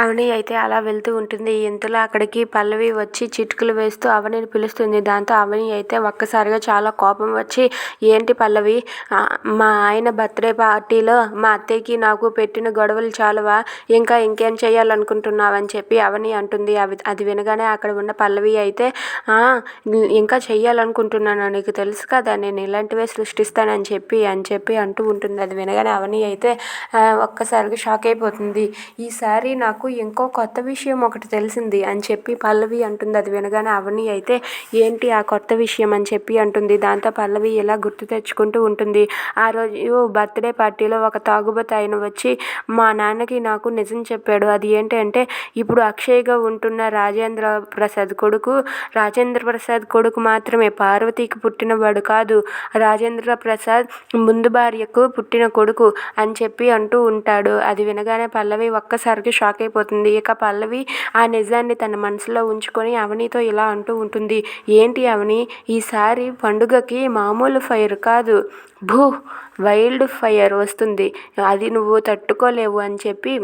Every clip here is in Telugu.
అవని అయితే అలా వెళ్తూ ఉంటుంది. ఇంతలో అక్కడికి పల్లవి వచ్చి చిటికలు వేస్తూ అవనిని పిలుస్తుంది. దాంతో అవని అయితే ఒక్కసారిగా చాలా కోపం వచ్చి ఏంటి పల్లవి మా ఆయన బర్త్డే పార్టీలో మా అత్తయ్యకి నాకు పెట్టిన గొడవలు చాలవా? ఇంకా ఇంకేం చేయాలనుకుంటున్నావని చెప్పి అవని అంటుంది. అవి అది వినగానే అక్కడ ఉన్న పల్లవి అయితే ఇంకా చెయ్యాలనుకుంటున్నాను. నీకు తెలుసు కదా నేను ఇలాంటివే సృష్టిస్తానని చెప్పి అని చెప్పి అంటూ ఉంటుంది. అది వినగానే అవని అయితే ఒక్కసారిగా షాక్ అయిపోతుంది. ఈసారి నాకు ఇంకో కొత్త విషయం ఒకటి తెలిసింది అని చెప్పి పల్లవి అంటుంది. అది వినగానే అవని అయితే ఏంటి ఆ కొత్త విషయం అని చెప్పి అంటుంది. దాంతో పల్లవి ఇలా గుర్తు తెచ్చుకుంటూ ఉంటుంది. ఆ రోజు బర్త్డే పార్టీలో ఒక తాగుబోతు ఆయన వచ్చి మా నాన్నకి నాకు నిజం చెప్పాడు. అది ఏంటంటే ఇప్పుడు అక్షయ్గా ఉంటున్న రాజేంద్ర ప్రసాద్ కొడుకు రాజేంద్ర ప్రసాద్ కొడుకు మాత్రమే. పార్వతికి పుట్టినవాడు కాదు. రాజేంద్ర ప్రసాద్ ముందు భార్యకు పుట్టిన కొడుకు అని చెప్పి అంటూ ఉంటాడు. అది వినగానే పల్లవి ఒక్కసారికి షాక్ అయిపోతుంది ఇక పల్లవి ఆ నిజాన్ని తన మనసులో ఉంచుకొని అవనితో ఇలా అంటూ ఉంటుంది. ఏంటి అవని? ఈసారి పండుగకి మామూలు ఫైర్ కాదు. భూ వైల్డ్ ఫైర్ వస్తుంది. అది నువ్వు తట్టుకోలేవు అని చెప్పి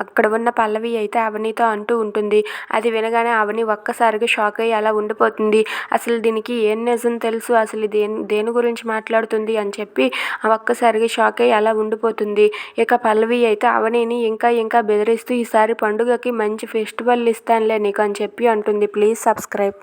అక్కడ ఉన్న పల్లవి అయితే అవనితో అంటూ ఉంటుంది. అది వినగానే అవని ఒక్కసారిగా షాక్ అయ్యి అలా ఉండిపోతుంది. అసలు దీనికి ఏం నిజం తెలుసు? అసలు దేని దేని గురించి మాట్లాడుతుంది? అని చెప్పి ఒక్కసారిగా షాక్ అయ్యి అలా ఉండిపోతుంది. ఇక పల్లవి అయితే అవనిని ఇంకా ఇంకా బెదిరిస్తూ ఈసారి పండుగకి మంచి ఫెస్టివల్ ఇస్తానులే నీకు అని చెప్పి అంటుంది. Please subscribe.